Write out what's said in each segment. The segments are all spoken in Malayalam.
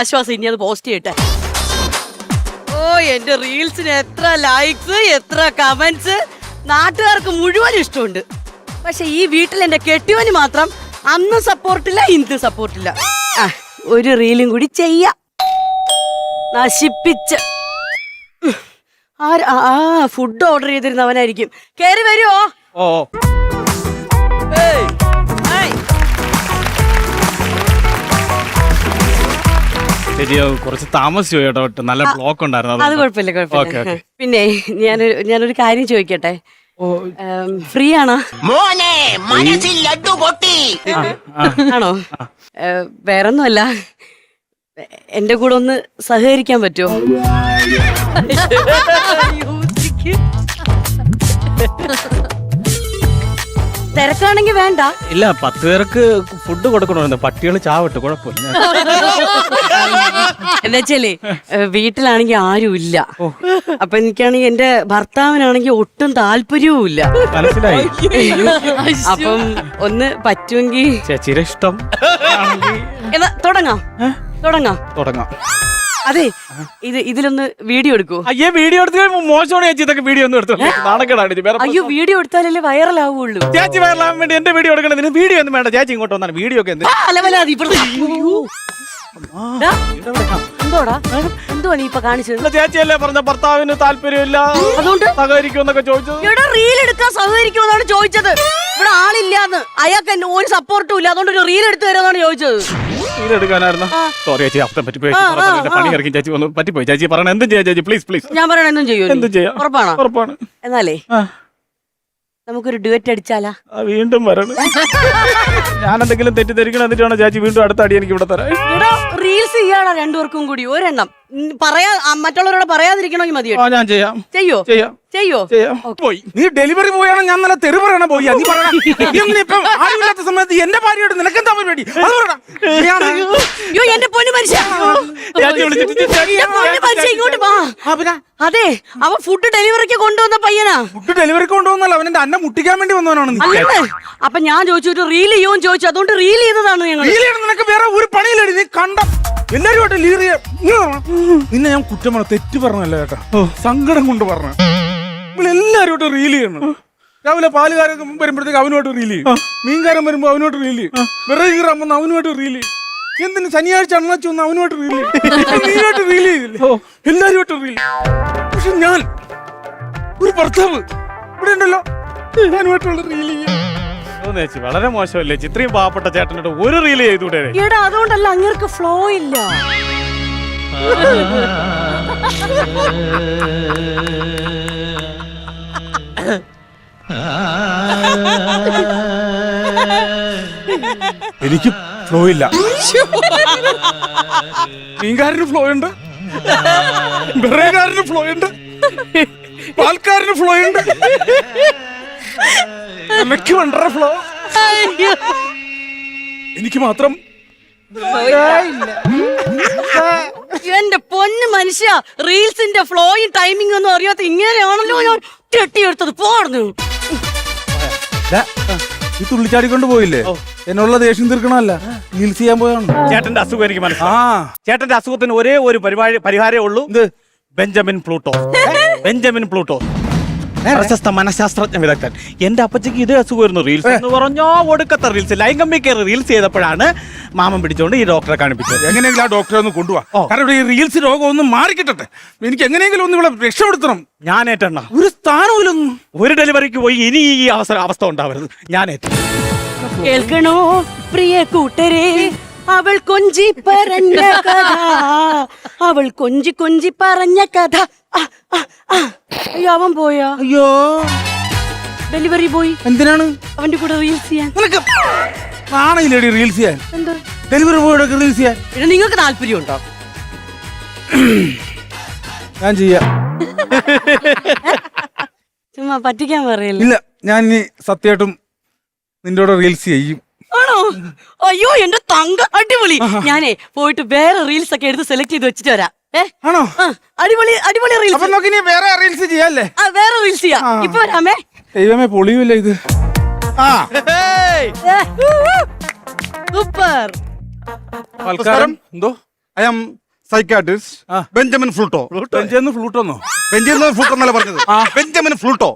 ആശ്വാസം ഇനി അത് പോസ്റ്റ് ചെയ്യട്ടെ. ഓ എന്റെ റീൽസിന് എത്ര ലൈക്സ് എത്ര കമന്റ്സ് നാട്ടുകാർക്ക് മുഴുവൻ ഇഷ്ടമുണ്ട്. പക്ഷെ ഈ വീട്ടിൽ എന്റെ കെട്ടിയവന് മാത്രം അന്ന് സപ്പോർട്ടില്ല ഇന്ന് സപ്പോർട്ടില്ല ഒരു റീലും കൂടി ചെയ്യാം. നശിപ്പിച്ച്. ആര്- ആ ഫുഡ് ഓർഡർ ചെയ്തിരുന്നവനായിരിക്കും. കേറി വരുമോ ഓ. ഏയ്. ശരി കുറച്ച് താമസിച്ചു കേട്ടോ നല്ല ബ്ലോക്ക് ഉണ്ടായിരുന്നു അത് കുഴപ്പമില്ല ഓക്കെ കുഴപ്പമില്ല. ഓക്കെ പിന്നെ ഞാനൊരു ഞാനൊരു കാര്യം ചോദിക്കട്ടെ? ഫ്രീ ആണോ മോനെ മനസ്സിൽ ലഡ്ഡു പൊട്ടി. ആണോ? വേറൊന്നുമല്ല. എന്റെ കൂടെ ഒന്ന് സഹകരിക്കാൻ പറ്റുമോ? തിരക്കാണെങ്കി വേണ്ട. ഇല്ല പത്ത് പേർക്ക് ഫുഡ് കൊടുക്കണമായിരുന്നു. പട്ടികൾ ചാവട്ടെ കുഴപ്പമില്ല. എന്നുവെച്ചാലേ വീട്ടിലാണെങ്കിൽ ആരും ഇല്ല അപ്പൊ എനിക്കാണെങ്കിൽ എന്റെ ഭർത്താവിനാണെങ്കിൽ ഒട്ടും താല്പര്യവും ഇല്ല മനസ്സിലായി? അപ്പം ഒന്ന് പറ്റുമെങ്കിൽ ചേച്ചിയുടെ ഇഷ്ടം. എന്നാ തുടങ്ങാം. തുടങ്ങാം. തുടങ്ങാം. അതെ ഇത് ഇതിലൊന്ന് വീഡിയോ എടുക്കൂ. അയ്യേ വീഡിയോ എടുത്ത് മോശമാണ് ചേച്ചി ഇതൊക്കെ വീഡിയോ ഒന്നും എടുത്തു നാണക്കേടാണ് ഇത്. വേറെ അയ്യോ വീഡിയോ എടുത്താലല്ലേ വൈറലാവുള്ളൂ. ചേച്ചി വൈറലാവാൻ വേണ്ടി എന്റെ വീഡിയോ എടുക്കണതിന് വീഡിയോ ഒന്നും വേണ്ട. ചേച്ചി ഇങ്ങോട്ട് വന്നാണ്. വീഡിയോ ഒക്കെ എന്ത്? അലവലാതി എന്തോടാ? എന്തുവാ നീ ഇപ്പൊ കാണിച്ചത്? ഇല്ല, ചേച്ചിയല്ലേ പറഞ്ഞ ഭർത്താവിന് താല്പര്യമില്ല. അതുകൊണ്ട്? സഹകരിക്കുമെന്നൊക്കെ ചോദിച്ചത്. ഇവിടെ റീൽ എടുക്കാൻ സഹകരിക്കുമെന്നാണ് ചോദിച്ചത്. ഇവിടെ ആളില്ലാന്ന്. അയാൾക്ക് ഒരു സപ്പോർട്ടും ഇല്ല. അതുകൊണ്ട് ഒരു റീൽ എടുത്തു തരാന്നാണ് ചോദിച്ചത്. ഇത് എടുക്കാനായിരുന്നു? സോറി ചേച്ചി അർത്ഥം പറ്റിപ്പോയി ചേച്ചി ആ, പറഞ്ഞത് പണി ഇറക്കി ചേച്ചി പറ്റിപ്പോയി. ചേച്ചി പറയണ എന്തും ചെയ്യാം ചേച്ചി. പ്ലീസ് പ്ലീസ് ഞാൻ പറയണ എന്തും ചെയ്യൂ എന്തും ചെയ്യാം. ഉറപ്പാണോ? ഉറപ്പാണ്. എന്നാലേ ആ, നമുക്കൊരു ഡുവറ്റ് അടിച്ചാലാ? ആ, വീണ്ടും വരണം. ഞാൻ എന്തെങ്കിലും തെറ്റിദ്ധരിക്കണം എന്നിട്ടാണ് ചേച്ചി വീണ്ടും അടുത്ത അടി എനിക്ക് ഇവിടെ തരാം? റീൽസ് ചെയ്യാടാ രണ്ടുപേർക്കും കൂടി? ഒരെണ്ണം. പറയാ മറ്റുള്ളവരോട് പറയാതിരിക്കണമെങ്കിൽ മതി ആ ഞാൻ ചെയ്യാം. ചെയ്യോ? ചെയ്യാം. ചെയ്യോ? ചെയ്യാം. പോയി. നീ ഡെലിവറി പോയാണ് ഞാൻ നല്ല തെറി പറയണ പോയി നീ പറയണ ഇപ്പം ആരുമില്ലാത്ത സമയത്ത് എന്റെ ഭാര്യയോട് നിനക്കെന്താ പരിപാടി? അത് പറയണ അയ്യോ എന്റെ പൊന്നു മനുഷ്യ. വിളിച്ചിട്ട് എന്റെ പൊന്നു മനുഷ്യ ഇങ്ങോട്ട് വാ. ആ, പിന്നെ? അതെ അവൻ ഫുഡ് ഡെലിവറിക്ക് കൊണ്ടുവന്ന പയ്യനാ. ഫുഡ് ഡെലിവറിക്ക് കൊണ്ടുവന്നല്ല അവൻ എന്റെ അന്നം മുട്ടിക്കാൻ വേണ്ടി വന്നവനാണ് അല്ലേ അപ്പൊ ഞാൻ ചോദിച്ചു ഒരു റീൽ ചെയ്യുമെന്ന് ചോദിച്ചു. അതുകൊണ്ട് റീൽ ചെയ്തതാണ് ഞങ്ങൾ നിനക്ക് വേറെ ഒരു പണിയില്ലടി. നീ കണ്ട. എല്ലാരുമായിട്ട് ലീറി നിന്നെ ഞാൻ കുറ്റം പറഞ്ഞ തെറ്റ് പറഞ്ഞല്ല ചേട്ടാ. സങ്കടം കൊണ്ട് പറഞ്ഞു. എല്ലാരുമായിട്ട് റീൽ ചെയ്യണം രാവിലെ പാലുകാരൻ വരുമ്പോഴത്തേക്ക് അവനുമായിട്ട് റീൽ ചെയ്യും. മീൻകാരൻ വരുമ്പോ അവനോട്ട് റീൽ ചെയ്യും. വിറക് കീറാൻ വന്ന അവനുമായിട്ട് റീൽ ചെയ്യും. എന്തിന് ശനിയാഴ്ച അണ്ണാച്ചു വന്ന് അവനുമായിട്ട് റീൽ ചെയ്യും? നീയുമായിട്ട് റീൽ ചെയ്തില്ലേ? എല്ലാരുമായിട്ട് റീൽ പക്ഷെ ഞാൻ ഒരു ഭർത്താവ് ഇവിടെ ഉണ്ടല്ലോ. ഞാനുമായിട്ടുള്ള റീൽ ചെയ്യും. ചേച്ചി വളരെ മോശമല്ലേ? ചിത്രയും പാവപ്പെട്ട ചേട്ടനോട് ഒരു റീൽ ചെയ്തുകൂടെ? എടാ അതുകൊണ്ടല്ല അങ്ങേർക്ക് ഫ്ലോ ഇല്ല. എനിക്ക് ഫ്ലോ ഇല്ല. മീൻകാരന് ഫ്ലോ ഉണ്ട്. വിറകുകാരന് ഫ്ലോ ഉണ്ട്. പാൽക്കാരന് ഫ്ലോ ഉണ്ട്. എനിക്ക് വണ്ടറ ഫ്ലോ. എനിക്ക് മാത്രം എന്റെ പൊന്ന് മനുഷ്യ. റീൽസിന്റെ ഫ്ലോയും ടൈമിംഗ് ഒന്നും അറിയാത്ത ഇങ്ങനെയാണല്ലോ ഞാൻ കെട്ടിയെടുത്തത്. പോർന്നു ഈ തുള്ളിച്ചാടിക്കൊണ്ട് പോയില്ലേ? എന്നുള്ള ദേഷ്യം തീർക്കണമല്ല. റീൽസ് ചെയ്യാൻ പോയാണ്. ചേട്ടന്റെ അസുഖം എനിക്ക് ആ. മനസ്സിലായി ചേട്ടന്റെ അസുഖത്തിന് ഒരേ ഒരു പരിപാടി പരിഹാരമേ ഉള്ളൂ. Benjamin Pluto. Benjamin Pluto. പ്രശസ്ത മനഃശാസ്ത്രജ്ഞ വിദഗ്ധൻ. എന്റെ അപ്പച്ചക്ക് ഇതേ അസുഖമായിരുന്നു. റീൽസ് എന്ന് പറഞ്ഞോ ഒടുക്കത്തെ റീൽസ് ലൈംഗമ്യ കയറി റീൽസ് ചെയ്തപ്പോഴാണ് മാമൻ പിടിച്ചോണ്ട് ഈ ഡോക്ടറെ കാണിപ്പിച്ചത്. എങ്ങനെയെങ്കിലും ആ ഡോക്ടറെ ഒന്ന് കൊണ്ടുപോവാ കാരണം ഇവിടെ ഈ റീൽസ് രോഗം ഒന്ന് മാറിക്കിട്ടെ എനിക്ക് എങ്ങനെയെങ്കിലും ഒന്ന് ഇവിടെ രക്ഷപ്പെടുത്തണം. ഞാൻ ഏറ്റെണ്ണ. ഒരു സ്ഥാനമില്ലൊന്നും ഒരു ഡെലിവറിക്ക് പോയി ഇനി ഈ അവസരം അവസ്ഥ ഉണ്ടാവരുത്. ഞാൻ ഏറ്റു കേൾക്കണോ പ്രിയ കൂട്ടരെ? അവൾ കൊഞ്ചി പറഞ്ഞ കഥ. അവൾ കൊഞ്ചി കൊഞ്ചി പറഞ്ഞ കഥ. അയ്യോ അവൻ പോയാ? അയ്യോ. ഡെലിവറി പോയി എന്തിനാണ്? അവന്റെ കൂടെ റീൽസ് ചെയ്യാൻ. നിനക്ക് നാണയില്ലേടി റീൽസ് ചെയ്യാൻ? എന്താ? ഡെലിവറി ബോയുടെ റീൽസ് ചെയ്യാൻ. പിന്നെ നിങ്ങൾക്ക് താല്പര്യമുണ്ടോ? ഞാൻ ചെയ്യാം. ചുമ്മാ പറ്റിക്കാൻ പറയില്ല. ഇല്ല ഞാൻ ഇനി സത്യമായിട്ടും നിന്റെ കൂടെ റീൽസ് ചെയ്യും. അയ്യോ എന്റെ തങ്ക അടിപൊളി. ഞാനേ പോയിട്ട് വേറെ റീൽസ് ഒക്കെ എടുത്ത് സെലക്ട് ചെയ്ത് വെച്ചിട്ട് വരാം. ആണോ? അടിപൊളി അടിപൊളി റീൽസ് വേറെ റീൽസ് ചെയ്യാല്ലേ? ആ വേറെ റീൽസ് ചെയ്യാം. ഇപ്പൊ വരാമേ. ദൈവമേ പൊളിയൂല്ലേ ഇത്? ആ. സൂപ്പർ. തൽക്കാലം എന്തോ? I am psychiatrist Benjamin Fluto. ബെഞ്ചിന്ന് ഫ്ലൂട്ടോന്നോ? ബെഞ്ചമിൻ ഫ്ലൂട്ടോ എന്നല്ല പറഞ്ഞത്? ബെഞ്ചമിൻ ഫ്ലൂട്ടോ.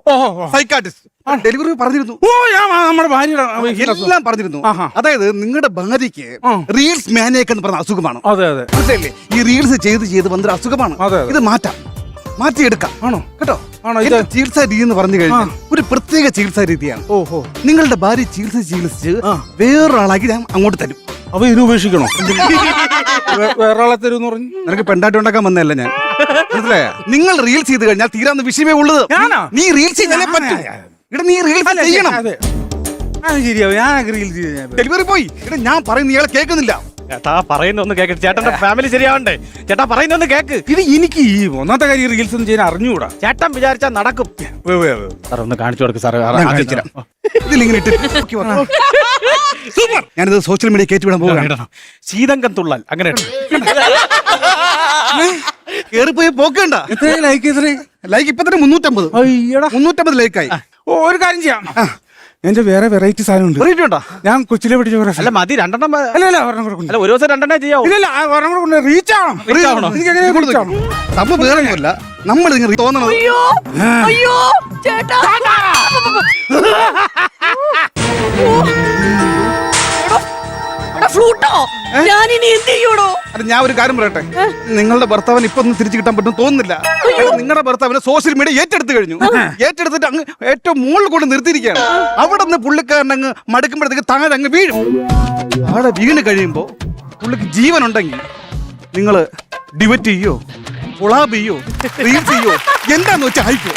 സൈക്കാട്രിസ്റ്റ് ഡെലിവറി പറഞ്ഞിരുന്നു. ഓ നമ്മുടെ ഭാര്യയുടെ എല്ലാം പറഞ്ഞിരുന്നു. അതായത് നിങ്ങളുടെ ഭാര്യയ്ക്ക് റീൽസ് മാനേക്ക് എന്ന് പറഞ്ഞ അസുഖമാണ്. അതെ അതെ. ഈ റീൽസ് ചെയ്ത് ചെയ്ത് വന്നൊരു അസുഖമാണ്. ഇത് മാറ്റാം. മാറ്റിയെടുക്കാം. ആണോ? കേട്ടോ? ആണോ, ഇത്? ചികിത്സാ രീതി എന്ന് പറഞ്ഞു കഴിഞ്ഞാൽ ഒരു പ്രത്യേക ചികിത്സാ രീതിയാണ്. ഓഹോ. നിങ്ങളുടെ ഭാര്യ ചികിത്സ ചികിത്സിച്ച്. വേറൊരാളാക്കി ഞാൻ അങ്ങോട്ട് തരും. അപ്പൊ ഇത് ഉപേക്ഷിക്കണോ? വേറൊരാളെ തരും തരുമെന്ന് പറഞ്ഞു. നിനക്ക് പെണ്ടാട്ടി ഉണ്ടാക്കാൻ വന്നതല്ല ഞാൻ. മനസ്സിലായ? നിങ്ങൾ റീൽസ് ചെയ്ത് കഴിഞ്ഞാൽ തീരാന്ന് വിഷയമേ ഉള്ളത്? നീ റീൽസ് ചെയ്താലേ പറ്റൂ. ഇവിടെ നീ റീൽസ് ചെയ്യണം. അതെ. അത് ശരിയാവും ഞാൻ റീൽസ് ചെയ്ത് ഞാൻ ഡെലിവറി പോയി. ഇവിടെ ഞാൻ പറയുന്ന ഇയാളെ കേൾക്കുന്നില്ല. ചേട്ടാ പറയുന്ന ഒന്ന് കേക്ക്. ചേട്ടന്റെ ഫാമിലി ശരിയാവണ്ടേ? ചേട്ടാ പറയുന്ന ഒന്ന് കേക്ക്. ഇത് എനിക്ക് ഈ ഒന്നാമത്തെ കാര്യം റീൽസ് ഒന്നും ചെയ്യാൻ അറിഞ്ഞുകൂടാ. ചേട്ടൻ വിചാരിച്ചാ നടക്കും. സാർ ഒന്ന് കാണിച്ചു കൊടുക്ക് സാർ. ഇതിലിങ്ങനെ. സൂപ്പർ. ഞാനിത് സോഷ്യൽ മീഡിയ കയറ്റി വിടാൻ പോവുകയാണ്. ശീതങ്കം തുള്ളൽ. അങ്ങനെ. കേറിപ്പോയി പോക്കണ്ട എത്ര ലൈക്ക് എത്ര ലൈക്ക് ഇപ്പൊ തന്നെ മുന്നൂറ്റമ്പത്. മുന്നൂറ്റമ്പത് ലൈക്കായി ഓ ഒരു കാര്യം ചെയ്യാം. എന്റെ വേറെ വെറൈറ്റി സാധനം ഉണ്ട്. പറഞ്ഞിട്ടുണ്ടോ ഞാൻ കൊച്ചിലെ പിടിച്ച കുറെ അല്ല മതി രണ്ടെണ്ണം അല്ല അല്ല ഒരെണ്ണം കൂടെ അല്ല ഒരു ദിവസം രണ്ടെണ്ണം ചെയ്യാവൂ. ഇല്ല ഒരെണ്ണം കൂടെ കൊണ്ട് റീച്ച് ആവണം. റീച്ച് ആവണം? എനിക്ക് എങ്ങനെ റീച്ച് ആവണം? നമ്മൾ വേറെ ഒന്നുമില്ല. നമ്മൾ ഇങ്ങനെ തോന്നണം അയ്യോ അയ്യോ ചേട്ടാ. ഫ്ലൂട്ടോ? ഞാനിനി എന്ത് ചെയ്യൂടോ? അത് ഞാൻ ഒരു കാര്യം പറയട്ടെ? നിങ്ങളുടെ ഭർത്താവിന് ഇപ്പൊ ഒന്നും തിരിച്ചു കിട്ടാൻ പറ്റും തോന്നുന്നില്ല. നിങ്ങളുടെ ഭർത്താവിനെ സോഷ്യൽ മീഡിയ ഏറ്റെടുത്ത് കഴിഞ്ഞു. ഏറ്റെടുത്തിട്ട് അങ്ങ് ഏറ്റവും മുകളിൽ കൊണ്ട് നിർത്തിയിരിക്കുകയാണ്. അവിടെ നിന്ന് പുള്ളിക്കാരൻ അങ്ങ് മടുക്കുമ്പോഴത്തേക്ക് താഴെ അങ്ങ് വീഴും. അവിടെ വീണ് കഴിയുമ്പോ പുള്ളിക്ക് ജീവൻ ഉണ്ടെങ്കിൽ നിങ്ങൾ ഡിവറ്റ് ചെയ്യോ? കൊളാബ് ചെയ്യോ? റീൽസ് ചെയ്യോ? എന്താന്ന് വെച്ചാൽ അയക്കോ?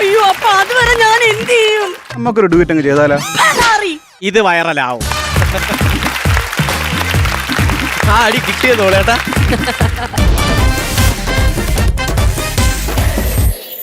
അയ്യോ അപ്പൊ അതുവരെ ഞാൻ എന്ത് ചെയ്യും? നമുക്കൊരു ഡിവറ്റ് അങ്ങ് ചെയ്താലോ? ഇത് വൈറലാവും ആ അടി കിട്ടിയതോളേട്ടാ